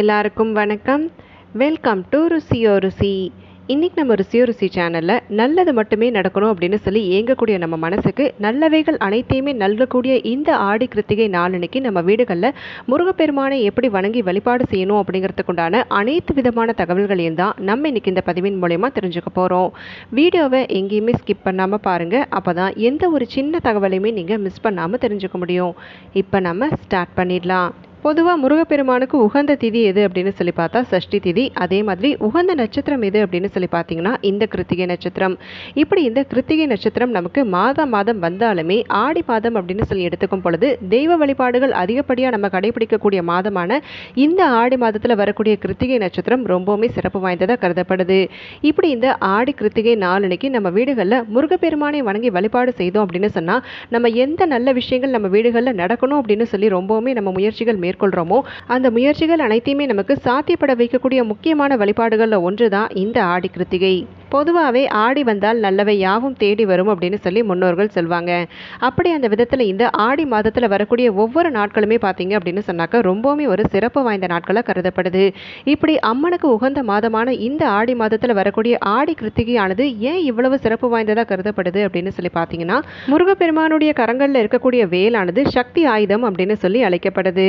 எல்லாருக்கும் வணக்கம். Welcome to ருசியோ ருசி. இன்றைக்கி நம்ம ருசியோ ருசி சேனலில் நல்லது மட்டுமே நடக்கணும் அப்படின்னு சொல்லி இயங்கக்கூடிய நம்ம மனசுக்கு நல்லவைகள் அனைத்தையுமே நல்கக்கூடிய இந்த ஆடி கிருத்திகை நாளன்னைக்கு நம்ம வீடுகளில் முருகப்பெருமானை எப்படி வணங்கி வழிபாடு செய்யணும் அப்படிங்கிறதுக்குண்டான அனைத்து விதமான தகவல்களையும் தான் நம்ம இன்றைக்கி இந்த பதிவின் மூலயமா தெரிஞ்சுக்க போகிறோம் வீடியோவை எங்கேயுமே ஸ்கிப் பண்ணாமல் பாருங்கள் அப்போ தான் எந்த ஒரு சின்ன தகவலையுமே நீங்கள் மிஸ் பண்ணாமல் தெரிஞ்சுக்க முடியும். இப்போ நம்ம ஸ்டார்ட் பண்ணிடலாம். பொதுவாக முருகப்பெருமானுக்கு உகந்த திதி எது அப்படின்னு சொல்லி பார்த்தா சஷ்டி திதி. அதே மாதிரி உகந்த நட்சத்திரம் எது அப்படின்னு சொல்லி பார்த்தீங்கன்னா இந்த கிருத்திகை நட்சத்திரம். இப்படி இந்த கிருத்திகை நட்சத்திரம் நமக்கு மாதம் மாதம் வந்தாலுமே ஆடி மாதம் அப்படின்னு சொல்லி எடுத்துக்கும் பொழுது தெய்வ வழிபாடுகள் அதிகப்படியாக நம்ம கடைபிடிக்கக்கூடிய மாதமான இந்த ஆடி மாதத்தில் வரக்கூடிய கிருத்திகை நட்சத்திரம் ரொம்பவுமே சிறப்பு வாய்ந்ததாக கருதப்படுது. இப்படி இந்த ஆடி கிருத்திகை நாளன்னைக்கு நம்ம வீடுகளில் முருகப்பெருமானை வணங்கி வழிபாடு செய்தோம் அப்படின்னு சொன்னால் நம்ம எந்த நல்ல விஷயங்கள் நம்ம வீடுகளில் நடக்கணும் அப்படின்னு சொல்லி ரொம்பவுமே நம்ம முயற்சிகள் மேற்கொள்கிறோமோ அந்த முயற்சிகள் அனைத்தையுமே நமக்கு சாத்தியப்பட வைக்கக்கூடிய முக்கியமான வழிபாடுகளில் ஒன்று தான் இந்த ஆடி கிருத்திகை. பொதுவாகவே ஆடி வந்தால் நல்லவை யாவும் தேடி வரும் அப்படின்னு சொல்லி முன்னோர்கள் சொல்வாங்க. அப்படி அந்த விதத்தில் இந்த ஆடி மாதத்தில் வரக்கூடிய ஒவ்வொரு நாட்களுமே பார்த்தீங்க அப்படின்னு சொன்னாக்க ரொம்பவுமே ஒரு சிறப்பு வாய்ந்த நாட்களாக கருதப்படுது. இப்படி அம்மனுக்கு உகந்த மாதமான இந்த ஆடி மாதத்தில் வரக்கூடிய ஆடி கிருத்திகையானது ஏன் இவ்வளவு சிறப்பு வாய்ந்ததாக கருதப்படுது அப்படின்னு சொல்லி பார்த்தீங்கன்னா முருகப்பெருமானுடைய கரங்களில் இருக்கக்கூடிய வேலானது சக்தி ஆயுதம் அப்படின்னு சொல்லி அழைக்கப்படுது.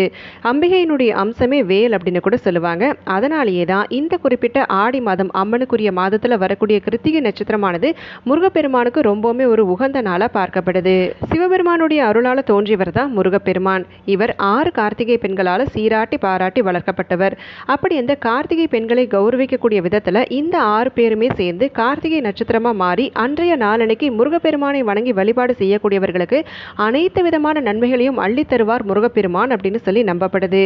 அம்பிகையினுடைய அம்சமே வேல் அப்படின்னு கூட சொல்லுவாங்க. அதனாலேயே தான் இந்த குறிப்பிட்ட ஆடி மாதம் அம்மனுக்குரிய மாதத்தில் வரக்கூடிய கிருத்திகை நட்சத்திரமானது முருகப்பெருமானுக்கு ரொம்பவுமே ஒரு உகந்த நாளாக பார்க்கப்படுது. சிவபெருமானுடைய அருளால் தோன்றியவர் தான் முருகப்பெருமான். இவர் ஆறு கார்த்திகை பெண்களால் சீராட்டி பாராட்டி வளர்க்கப்பட்டவர். அப்படி அந்த கார்த்திகை பெண்களை கௌரவிக்கக்கூடிய விதத்தில் இந்த ஆறு பேருமே சேர்ந்து கார்த்திகை நட்சத்திரமாக மாறி அன்றைய நாளனைக்கு முருகப்பெருமானை வணங்கி வழிபாடு செய்யக்கூடியவர்களுக்கு அனைத்து விதமான நன்மைகளையும் அள்ளித்தருவார் முருகப்பெருமான் அப்படின்னு சொல்லி நம்பப்படுது.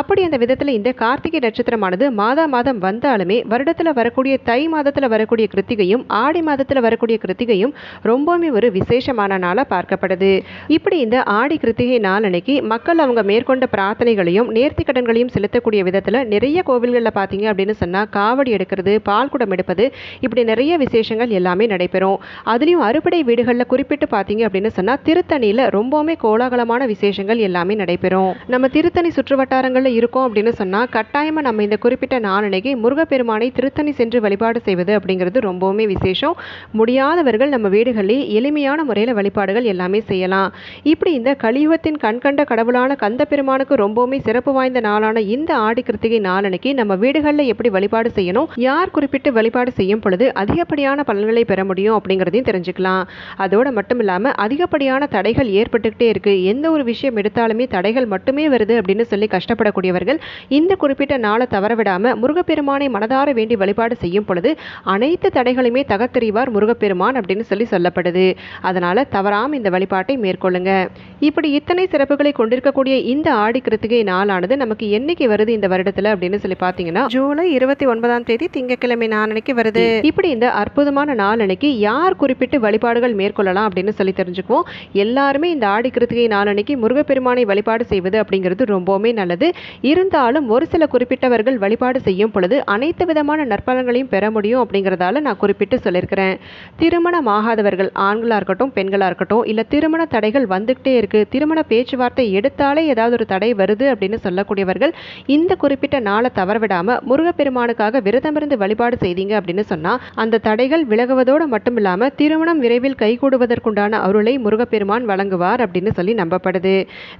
அப்படி அந்த விதத்தில் இந்த கார்த்திகை நட்சத்திரமானது மாதா மாதம் வந்தாலுமே வருடத்தில் வரக்கூடிய தை மாதத்தில் வரக்கூடிய கிருத்திகையும் ஆடி மாதத்தில் வரக்கூடிய கிருத்திகையும் ரொம்பவுமே ஒரு விசேஷமான நாளாக பார்க்கப்படுது. இப்படி இந்த ஆடி கிருத்திகை நாள் அன்னைக்கு மக்கள் அவங்க மேற்கொண்ட பிரார்த்தனைகளையும் நேர்த்தி கடன்களையும் செலுத்தக்கூடிய விதத்தில் நிறைய கோவில்களில் பார்த்தீங்க அப்படின்னு சொன்னால் காவடி எடுக்கிறது பால் குடம் எடுப்பது இப்படி நிறைய விசேஷங்கள் எல்லாமே நடைபெறும். அதுலேயும் அறுபடை வீடுகளில் குறிப்பிட்டு பார்த்தீங்க அப்படின்னு சொன்னால் திருத்தணியில் ரொம்பவுமே கோலாகலமான விசேஷங்கள் எல்லாமே நடைபெறும். நம்ம திருத்தணி சுற்றுவட்டாரங்களில் இருக்கோம் அப்படின்னு சொன்னால் கட்டாயமாக நம்ம இந்த குறிப்பிட்ட நாளனைக்கு முருகப்பெருமானை திருத்தணி சென்று வழிபாடு செய்வது அப்படிங்கிறது ரொம்பவுமே விசேஷம். முடியாதவர்கள் நம்ம வீடுகளில் எளிமையான முறையில் வழிபாடுகள் எல்லாமே செய்யலாம். இப்படி இந்த கலியுகத்தின் கண்கண்ட கடவுளான கந்த பெருமானுக்கு ரொம்பவுமே சிறப்பு வாய்ந்த நாளான இந்த ஆடி கிருத்திகை நாளனைக்கு நம்ம வீடுகளில் எப்படி வழிபாடு செய்யணும் யார் குறிப்பிட்டு வழிபாடு செய்யும் பொழுது அதிகப்படியான பலன்களை பெற முடியும் அப்படிங்கிறதையும் தெரிஞ்சுக்கலாம். அதோடு மட்டும் இல்லாமல் அதிகப்படியான தடைகள் ஏற்பட்டுக்கிட்டே இருக்கு. எந்த ஒரு விஷயம் எடுத்தாலுமே தடைகள் மட்டுமே வருது அப்படின்னு சொல்லி கஷ்டப்படக்கூடியவர்கள் இந்த குறிப்பிட்ட நாளை தவற விடாம முருகப்பெருமானை மனதார வேண்டி வழிபாடு செய்யும் பொழுது அனைத்து தடைகளையுமே தகத்தெறிவார் முருகப்பெருமான் அப்படின்னு சொல்லி சொல்லப்படுது. அதனால தவறாம இந்த வழிபாட்டை மேற்கொள்ளுங்க. இப்படி இத்தனை சிறப்புகளை கொண்டிருக்கக்கூடிய இந்த ஆடி கிருத்திகை நாளானது நமக்கு என்னைக்கு வருது இந்த வருடத்துல அப்படின்னு சொல்லி பார்த்தீங்கன்னா ஜூலை இருபத்தி ஒன்பதாம் தேதி திங்கட்கிழமை நாளன்னைக்கு வருது. இப்படி இந்த அற்புதமான நாளன்னைக்கு யார் குறிப்பிட்டு வழிபாடுகள் மேற்கொள்ளலாம் அப்படின்னு சொல்லி தெரிஞ்சுக்குவோம். எல்லாருமே இந்த ஆடி கிருத்திகை நாளன்னைக்கு முருகப்பெருமானை வழிபாடு செய்வது அப்படிங்கிறது ரொம்பவுமே நல்லது. இருந்தாலும் ஒரு சில குறிப்பிட்டவர்கள் வழிபாடு செய்யும் பொழுது அனைத்து விதமான நற்பலன்களையும் பெற முடியும் அப்படிங்கிறதால நான் குறிப்பிட்டு சொல்லியிருக்கிறேன். திருமணம் ஆகாதவர்கள் ஆண்களாக இருக்கட்டும் பெண்களாக இருக்கட்டும் இல்லை திருமண தடைகள் வந்துக்கிட்டே இருக்குது திருமண பேச்சுவார்த்தை எடுத்தாலே ஏதாவது ஒரு தடை வருது அப்படின்னு சொல்லக்கூடியவர்கள் இந்த குறிப்பிட்ட நாளை தவறவிடாமல் முருகப்பெருமானுக்காக விரதமிருந்து வழிபாடு செய்தீங்க அப்படின்னு சொன்னா அந்த தடைகள் விலகுவதோடு மட்டும் இல்லாம திருமணம் விரைவில் கைகூடுவதற்குண்டான அருளை முருகப்பெருமான் வழங்குவார் அப்படின்னு சொல்லி நம்பப்படுது.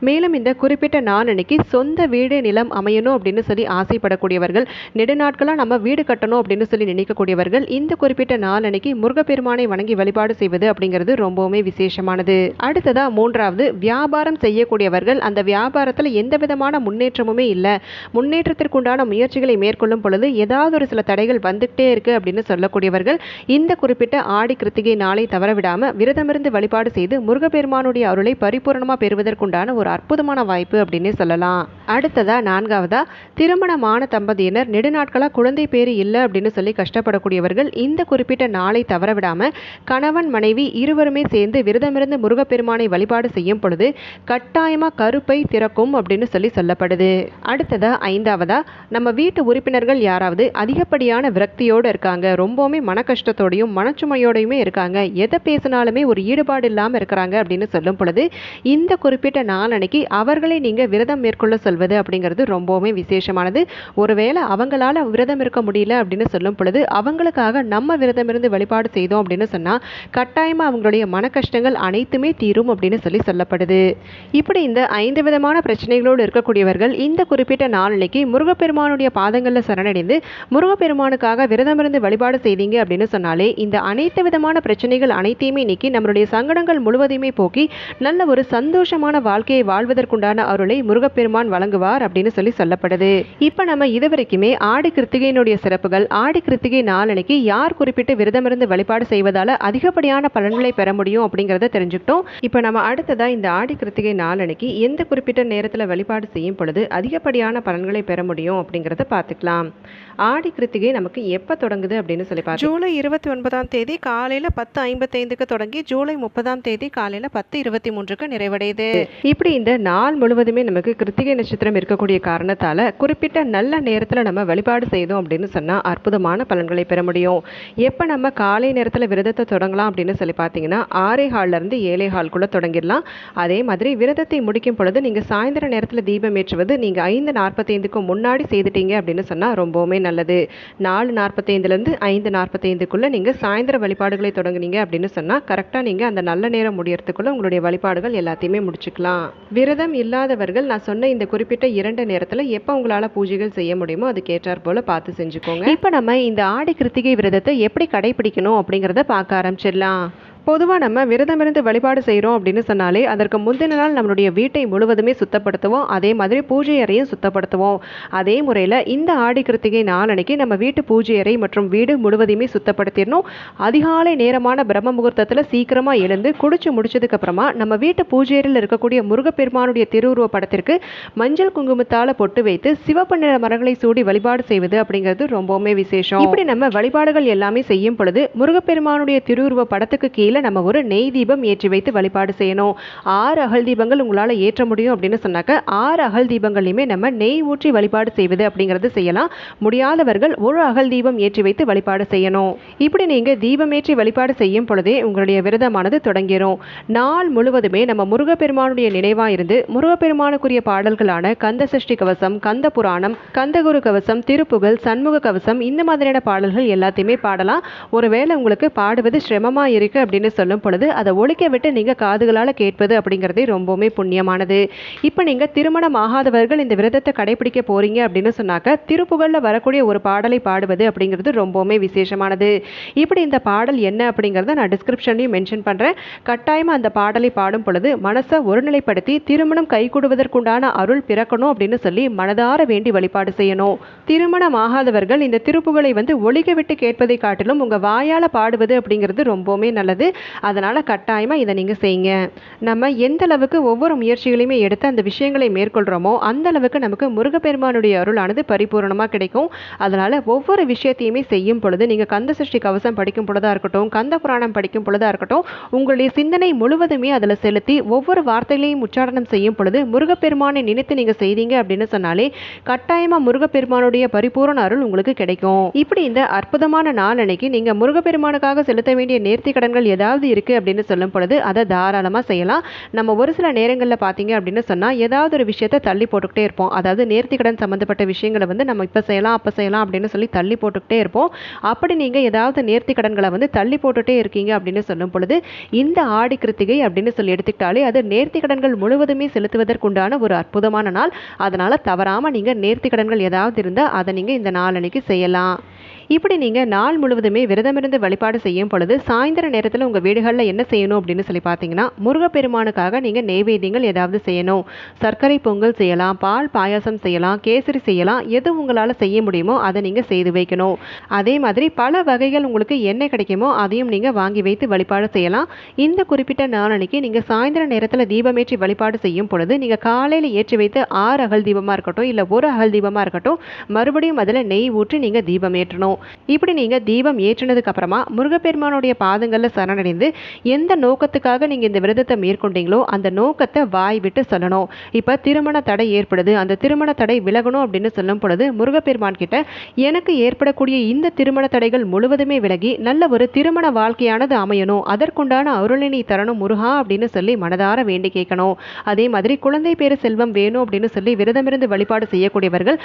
மேலும் இந்த குறிப்பிட்ட நாளன்னைக்கு சொந்த வீடு நிலம் அமையணும் அப்படின்னு சொல்லி ஆசைப்படக்கூடியவர்கள் நெடுநாட்களாக நம்ம வீடு கட்டணும் அப்படின்னு சொல்லி நினைக்கக்கூடியவர்கள் இந்த குறிப்பிட்ட நாளன்னைக்கு முருகப்பெருமானை வணங்கி வழிபாடு செய்வது அப்படிங்கிறது ரொம்பவுமே விசேஷமானது. அடுத்ததா மூன்றாவது வியாபாரம் செய்யக்கூடியவர்கள் அந்த வியாபாரத்தில் எந்த விதமான முன்னேற்றமுமே இல்லை. முன்னேற்றத்திற்குண்டான முயற்சிகளை மேற்கொள்ளும் பொழுது ஏதாவது ஒரு சில தடைகள் வந்துகிட்டே இருக்கு அப்படின்னு சொல்லக்கூடியவர்கள் இந்த குறிப்பிட்ட ஆடி கிருத்திகை நாளை தவறவிடாம விரதமிருந்து வழிபாடு செய்து முருகப்பெருமானுடைய அருளை பரிபூரணமாக பெறுவதற்குண்டான ஒரு அற்புதமான வாய்ப்பு அப்படின்னே சொல்லலாம். அடுத்ததா நான்காவதா திருமணமான தம்பதியினர் நெடுநாட்களாக குழந்தை பேரு இல்லை அப்படின்னு சொல்லி கஷ்டப்படக்கூடியவர்கள் ஆனால் இந்த குறிப்பிட்ட நாளை தவறவிடாம கணவன் மனைவி இருவருமே சேர்ந்து விரதமிருந்து முருகப்பெருமானை வழிபாடு செய்யும் பொழுது கட்டாயமா கருப்பை திறக்கும் அப்படின்னு சொல்லி சொல்லப்படுது. அடுத்ததா ஐந்தாவதா நம்ம வீட்டு உறுப்பினர்கள் யாராவது அதிகப்படியான விரக்தியோடு இருக்காங்க ரொம்பவுமே மன கஷ்டத்தோடையும் மனச்சுமையோடையுமே இருக்காங்க எதை பேசினாலுமே ஒரு ஈடுபாடு இல்லாமல் இருக்கிறாங்க அப்படின்னு சொல்லும் பொழுது இந்த குறிப்பிட்ட நாளன்னைக்கு அவர்களை நீங்கள் விரதம் மேற்கொள்ள சொல்வது அப்படிங்கிறது ரொம்பவுமே விசேஷமானது. ஒருவேளை அவங்களால விரதம் இருக்க முடியல அப்படின்னு சொல்லும் பொழுது அவங்களுக்காக நம்ம விரதம் இருந்து வழிபாடு செய்தோம் அப்படின்னு சொன்னால் கட்டாயமாக அவங்களுடைய மன கஷ்டங்கள் அனைத்துமே தீரும் அப்படின்னு சொல்லி சொல்லப்படுது. இப்படி இந்த ஐந்து விதமான பிரச்சனைகளோடு இருக்கக்கூடியவர்கள் இந்த குறிப்பிட்ட நாளன்னைக்கு முருகப்பெருமானுடைய பாதங்களில் சரணடைந்து முருகப்பெருமானுக்காக விரதமிருந்து வழிபாடு செய்தீங்க அப்படின்னு சொன்னாலே இந்த அனைத்து விதமான பிரச்சனைகள் அனைத்தையுமே நீக்கி நம்மளுடைய சங்கடங்கள் முழுவதையுமே போக்கி நல்ல ஒரு சந்தோஷமான வாழ்க்கையை வாழ்வதற்குண்டான அருளை முருகப்பெருமான் வழங்குவார் அப்படின்னு சொல்லி சொல்லப்படுது. இப்போ நம்ம இதுவரைக்குமே ஆடி கிருத்திகையினுடைய சிறப்புகள் ஆடி கிருத்திகை நாளனைக்கு யார் குறிப்பிட்டு விரதமிருந்து வழிபாடு செய்வதால அதிகப்படியான பலன்களை பெற முடியும் அப்படிங்கிறத தெரிஞ்சுக்கிட்டோம். இப்போ நம்ம அடுத்ததாக இந்த ஆடி கிருத்திகை நாளன்னைக்கு எந்த குறிப்பிட்ட நேரத்தில் வழிபாடு செய்யும் பொழுது அதிகப்படியான பலன்களை பெற முடியும் அப்படிங்கிறத பார்த்துக்கலாம். ஆடி கிருத்திகை நமக்கு எப்போ தொடங்குது அப்படின்னு சொல்லி பார்த்தோம் ஜூலை இருபத்தி ஒன்பதாம் தேதி காலையில் பத்து ஐம்பத்தைந்துக்கு தொடங்கி ஜூலை முப்பதாம் தேதி காலையில் பத்து இருபத்தி மூன்றுக்கு நிறைவடையுது. இப்படி இந்த நாள் முழுவதுமே நமக்கு கிருத்திகை நட்சத்திரம் இருக்கக்கூடிய காரணத்தால் குறிப்பிட்ட நல்ல நேரத்தில் நம்ம வழிபாடு செய்தோம் அப்படின்னு சொன்னால் அற்புதமான பலன்களை பெற முடியும். எப்போ நம்ம காலை நேரத்தில் விரதத்தை தொடங்கலாம் அப்படின்னு சொல்லி பார்த்தீங்கன்னா ஆறே ஹால்லேருந்து ஏழே ஹால்குள்ளே தொடங்கிடலாம். அதே மாதிரி விரதத்தை முடிக்கும் பொழுது நீங்கள் சாயந்தர நேரத்தில் தீபம் ஏற்றுவது நீங்கள் ஐந்து நாற்பத்தைந்துக்கு முன்னாடி செய்துட்டீங்க அப்படின்னு சொன்னால் ரொம்பவுமே நல்லது. நாலு நாற்பத்தைந்துலேருந்து ஐந்து நாற்பத்தைந்துக்குள்ளே நீங்கள் சாயந்தர வழிபாடுகளை தொடங்குனீங்க அப்படின்னு சொன்னால் கரெக்டாக நீங்கள் அந்த நல்ல நேரம் முடியறதுக்குள்ளே உங்களுடைய வழிபாடுகள் எல்லாத்தையுமே முடிச்சுக்கலாம். விரதம் இல்லாதவர்கள் நான் சொன்ன இந்த குறிப்பிட்ட இரண்டு நேரத்தில் எப்போ உங்களால் பூஜைகள் செய்ய முடியுமோ அதுக்கு ஏற்றாற் போல் பார்த்து செஞ்சுக்கோங்க. இப்போ நம்ம இந்த ஆடி கிருத்திகை விரதத்தை எப்படி கடைபிடிக்கணும் அப்படிங்கிறத பார்க்க ஆரம்பிச்சிடலாம். பொதுவாக நம்ம விரதமிருந்து வழிபாடு செய்கிறோம் அப்படின்னு சொன்னாலே அதற்கு முந்தின நாள் நம்மளுடைய வீட்டை முழுவதுமே சுத்தப்படுத்துவோம். அதே மாதிரி பூஜை அறையும் சுத்தப்படுத்துவோம். அதே முறையில் இந்த ஆடி கிருத்திகை நாளன்னைக்கு நம்ம வீட்டு பூஜை அறை மற்றும் வீடு முழுவதையுமே சுத்தப்படுத்திடணும். அதிகாலை நேரமான பிரம்ம முகூர்த்தத்தில் சீக்கிரமாக எழுந்து குடிச்சு முடிச்சதுக்கப்புறமா நம்ம வீட்டு பூஜை அறையில் இருக்கக்கூடிய முருகப்பெருமானுடைய திருவுருவ படத்திற்கு மஞ்சள் குங்குமத்தால் பொட்டு வைத்து சிவப்பு நிற மரங்களை சூடி வழிபாடு செய்வது அப்படிங்கிறது ரொம்பவுமே விசேஷம். இப்படி நம்ம வழிபாடுகள் எல்லாமே செய்யும் பொழுது முருகப்பெருமானுடைய திருவுருவ படத்துக்கு கீழே நம்ம ஒரு நெய் தீபம் ஏற்றி வைத்து வழிபாடு செய்யணும். ஆறு அகல் தீபங்கள் உங்களால் ஏற்ற முடியும் அப்படின்னு சொன்னாக்க ஆறு அகல் தீபங்களையுமே நம்ம நெய் ஊற்றி வழிபாடு செய்வது அப்படிங்கிறது செய்யலாம். முடியாதவர்கள் ஒரு அகல் தீபம் ஏற்றி வைத்து வழிபாடு செய்யணும். இப்படி நீங்கள் தீபம் ஏற்றி வழிபாடு செய்யும் பொழுதே உங்களுடைய விரதமானது தொடங்கிடும் நாள் முழுவதுமே நம்ம முருகப்பெருமானுடைய நினைவாக இருந்து முருகப்பெருமானுக்குரிய பாடல்களான கந்த சஷ்டி கவசம் கந்த புராணம் கந்தகுரு கவசம் திருப்புகழ் சண்முக கவசம் இந்த மாதிரியான பாடல்கள் எல்லாத்தையுமே பாடலாம். ஒருவேளை உங்களுக்கு பாடுவது சிரமமாக இருக்குது அப்படின்னு சொல்லும் பொழுது அதை ஒழிக்க விட்டு நீங்கள் காதுகளால் கேட்பது அப்படிங்கிறதே ரொம்பவுமே புண்ணியமானது. இப்போ நீங்கள் திருமணம் ஆகாதவர்கள் இந்த விரதத்தை கடைபிடிக்க போறீங்க அப்படின்னு சொன்னாக்க திருப்புகழில் வரக்கூடிய ஒரு பாடலை பாடுவது அப்படிங்கிறது ரொம்பவுமே விசேஷமானது. இப்படி இந்த பாடல் என்ன அப்படிங்கிறத நான் டிஸ்கிரிப்ஷன்லையும் மென்ஷன் பண்ணுறேன் கட்டாயமாக அந்த பாடலை பாடும் பொழுது மனசை ஒருநிலைப்படுத்தி திருமணம் கைகூடுவதற்குண்டான அருள் பிறக்கணும் அப்படின்னு சொல்லி மனதார வேண்டி வழிபாடு செய்யணும். திருமணம் ஆகாதவர்கள் இந்த திருப்புகளை வந்து ஒழிக்க விட்டு கேட்பதை காட்டிலும் உங்கள் வாயால் பாடுவது அப்படிங்கிறது ரொம்பவுமே நல்லது. அதனால் கட்டாயமாக இதை நீங்கள் செய்யுங்க. நம்ம எந்த அளவுக்கு ஒவ்வொரு முயற்சிகளையுமே எடுத்து அந்த விஷயங்களை மேற்கொள்கிறோமோ அந்த அளவுக்கு நமக்கு முருகப்பெருமானுடைய அருளானது பரிபூர்ணமாக கிடைக்கும். அதனால் ஒவ்வொரு விஷயத்தையுமே செய்யும் பொழுது நீங்கள் கந்த சஷ்டி கவசம் படிக்கும் பொழுதாக இருக்கட்டும் கந்த புராணம் படிக்கும் பொழுதாக இருக்கட்டும் உங்களுடைய சிந்தனை முழுவதுமே அதில் செலுத்தி ஒவ்வொரு வார்த்தைகளையும் உச்சாரணம் செய்யும் பொழுது முருகப்பெருமானை நினைத்து நீங்கள் செய்தீங்க அப்படின்னு சொன்னாலே கட்டாயமாக முருகப்பெருமானுடைய பரிபூரண அருள் உங்களுக்கு கிடைக்கும். இப்படி இந்த அற்புதமான நாள் அன்னைக்கு நீங்கள் முருகப்பெருமானுக்காக செலுத்த வேண்டிய நேர்த்தி கடன்கள் ஏதாவது இருக்குது அப்படின்னு சொல்லும் பொழுது அதை தாராளமாக செய்யலாம். நம்ம ஒரு சில நேரங்களில் பார்த்தீங்க அப்படின்னு சொன்னால் ஏதாவது ஒரு விஷயத்தை தள்ளி போட்டுக்கிட்டே இருப்போம். அதாவது நேர்த்தி கடன் சம்மந்தப்பட்ட விஷயங்களை வந்து நம்ம இப்போ செய்யலாம் அப்போ செய்யலாம் அப்படின்னு சொல்லி தள்ளி போட்டுக்கிட்டே இருப்போம். அப்படி நீங்கள் ஏதாவது நேர்த்தி கடன்களை வந்து தள்ளி போட்டுகிட்டே இருக்கீங்க அப்படின்னு சொல்லும் பொழுது இந்த ஆடி கிருத்திகை அப்படின்னு சொல்லி எடுத்துக்கிட்டாலே அது நேர்த்தி கடன்கள் முழுவதுமே செலுத்துவதற்குண்டான ஒரு அற்புதமான நாள். அதனால் தவறாமல் நீங்கள் நேர்த்தி கடன்கள் ஏதாவது இருந்தால் அதை நீங்கள் இந்த நாளன்னைக்கு செய்யலாம். இப்படி நீங்கள் நாள் முழுவதுமே விரதமிருந்து வழிபாடு செய்யும் பொழுது சாயந்தர நேரத்தில் உங்கள் வீடுகளில் என்ன செய்யணும் அப்படின்னு சொல்லி பார்த்தீங்கன்னா முருகப்பெருமானுக்காக நீங்கள் நெய்வேத்தியங்கள் ஏதாவது செய்யணும். சர்க்கரை பொங்கல் செய்யலாம் பால் பாயாசம் செய்யலாம் கேசரி செய்யலாம். எது உங்களால் செய்ய முடியுமோ அதை நீங்கள் செய்து வைக்கணும். அதே மாதிரி பல வகைகள் உங்களுக்கு என்ன கிடைக்குமோ அதையும் நீங்கள் வாங்கி வைத்து வழிபாடு செய்யலாம். இந்த குறிப்பிட்ட நாளனைக்கு நீங்கள் சாயந்தர நேரத்தில் தீபமேற்றி வழிபாடு செய்யும் பொழுது நீங்கள் காலையில் ஏற்றி வைத்து ஆறு அகல் தீபமாக இருக்கட்டும் இல்லை ஒரு அகல் தீபமாக இருக்கட்டும் மறுபடியும் அதில் நெய் ஊற்றி நீங்கள் தீபம் ஏற்றணும். ஏற்றணும் இப்படி நீங்கள் தீபம் ஏற்றினதுக்கு அப்புறமா முருகப்பெருமானுடைய பாதங்களில் சரணடைந்து எந்த நோக்கத்துக்காக நீங்கள் இந்த விரதத்தை மேற்கொண்டீங்களோ அந்த நோக்கத்தை வாய் விட்டு சொல்லணும். இப்போ திருமண தடை ஏற்படுது. அந்த திருமண தடை விலகணும் அப்படின்னு சொல்லும் பொழுது முருகப்பெருமான் கிட்ட எனக்கு ஏற்படக்கூடிய இந்த திருமண தடைகள் முழுவதுமே விலகி நல்ல ஒரு திருமண வாழ்க்கையானது அமையணும். அதற்குண்டான அருளினை தரணும் முருகா அப்படின்னு சொல்லி மனதார வேண்டி கேட்கணும். அதே மாதிரி குழந்தை பேரு செல்வம் வேணும் அப்படின்னு சொல்லி விரதமிருந்து வழிபாடு செய்யக்கூடியவர்கள்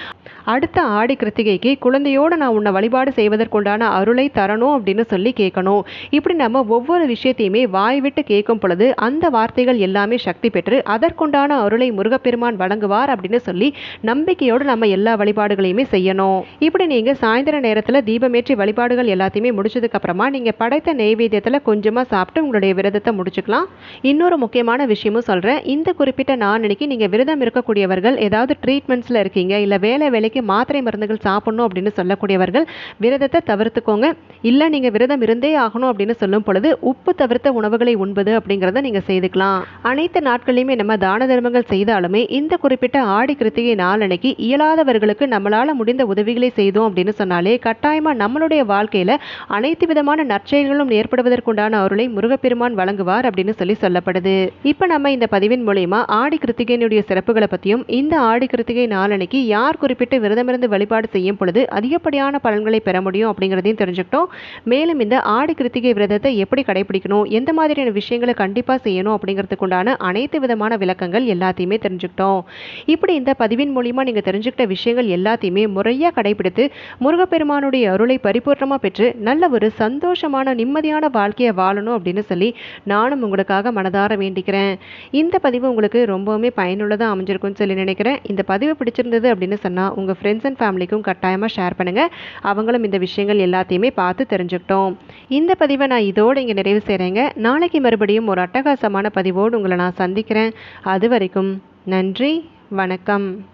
அடுத்த ஆடி கிருத்திகைக்கு குழந்தையோடு நான் உன்னை வழிபாடு செய்வதற்குண்டான அருளை தரணும் அப்படின்னு சொல்லி கேட்கணும். இப்படி நம்ம ஒவ்வொரு விஷயத்தையுமே வாய் விட்டு கேட்கும் பொழுது அந்த வார்த்தைகள் எல்லாமே சக்தி பெற்று அதற்குண்டான அருளை முருகப்பெருமான் வழங்குவார் அப்படின்னு சொல்லி நம்பிக்கையோடு நம்ம எல்லா வழிபாடுகளையுமே செய்யணும். இப்படி நீங்கள் சாயந்தர நேரத்தில் தீபமேற்றி வழிபாடுகள் எல்லாத்தையுமே முடிச்சதுக்கு அப்புறமா நீங்கள் படைத்த நெய்வேத்தியத்தில் கொஞ்சமாக சாப்பிட்டு உங்களுடைய விரதத்தை முடிச்சுக்கலாம். இன்னொரு முக்கியமான விஷயமும் சொல்கிறேன் இந்த குறிப்பிட்ட நாளன்னைக்கு நீங்கள் விரதம் இருக்கக்கூடியவர்கள் ஏதாவது ட்ரீட்மெண்ட்ஸில் இருக்கீங்க இல்லை வேலை வேலைக்கு மாத்திரை மருந்துகள் சாப்பிடணும் அப்படின்னு சொல்லக்கூடியவர்கள் விரதத்தை தவிர்த்துக்கோங்க. இல்லை நீங்கள் விரதம் இருந்தே ஆகணும் அப்படின்னு சொல்லும் பொழுது உப்பு தவிர்த்த உணவுகளை உண்பது அப்படிங்கிறத நீங்கள் செய்துக்கலாம். அனைத்து நாட்களையுமே நம்ம தான தர்மங்கள் செய்தாலுமே இந்த குறிப்பிட்ட ஆடி கிருத்திகை நாளன்னைக்கு இயலாதவர்களுக்கு நம்மளால் முடிந்த உதவிகளை செய்தோம் அப்படின்னு சொன்னாலே கட்டாயமாக நம்மளுடைய வாழ்க்கையில் அனைத்து விதமான நற்செயல்களும் ஏற்படுவதற்குண்டான அருளை முருகப்பெருமான் வழங்குவார் அப்படின்னு சொல்லி சொல்லப்படுது. இப்போ நம்ம இந்த பதிவின் மூலயமா ஆடி கிருத்திகையினுடைய சிறப்புகளை பற்றியும் இந்த ஆடி கிருத்திகை நாளன்னைக்கு யார் குறிப்பிட்டு விரதமிருந்து வழிபாடு செய்யும் பொழுது அதிகப்படியான பல பலன்களை பெற முடியும் அப்படிங்கிறதையும் தெரிஞ்சுக்கிட்டோம். மேலும் இந்த ஆடி கிருத்திகை விரதத்தை எப்படி கடைபிடிக்கணும் எந்த மாதிரியான விஷயங்களை கண்டிப்பாக செய்யணும் அப்படிங்கிறதுக்குண்டான அனைத்து விதமான விளக்கங்கள் எல்லாத்தையுமே தெரிஞ்சுக்கிட்டோம். இப்படி இந்த பதிவின் மூலிமா நீங்கள் தெரிஞ்சுக்கிட்ட விஷயங்கள் எல்லாத்தையுமே முறையாக கடைபிடித்து முருகப்பெருமானுடைய அருளை பரிபூர்ணமாக பெற்று நல்ல ஒரு சந்தோஷமான நிம்மதியான வாழ்க்கையை வாழணும் அப்படின்னு சொல்லி நானும் உங்களுக்காக மனதார வேண்டிக்கிறேன். இந்த பதிவு உங்களுக்கு ரொம்பவுமே பயனுள்ளதாக அமைஞ்சிருக்கும்னு சொல்லி நினைக்கிறேன். இந்த பதிவு பிடிச்சிருந்தது அப்படின்னு சொன்னால் உங்கள் ஃப்ரெண்ட்ஸ் அண்ட் ஃபேமிலிக்கும் கட்டாயமாக ஷேர் பண்ணுங்கள் அவங்களும் இந்த விஷயங்கள் எல்லாத்தையுமே பார்த்து தெரிஞ்சுக்கிட்டோம். இந்த பதிவை நான் இதோடு இங்கே நிறைவு செய்கிறேங்க. நாளைக்கு மறுபடியும் ஒரு அட்டகாசமான பதிவோடு உங்களை நான் சந்திக்கிறேன். அது வரைக்கும் நன்றி வணக்கம்.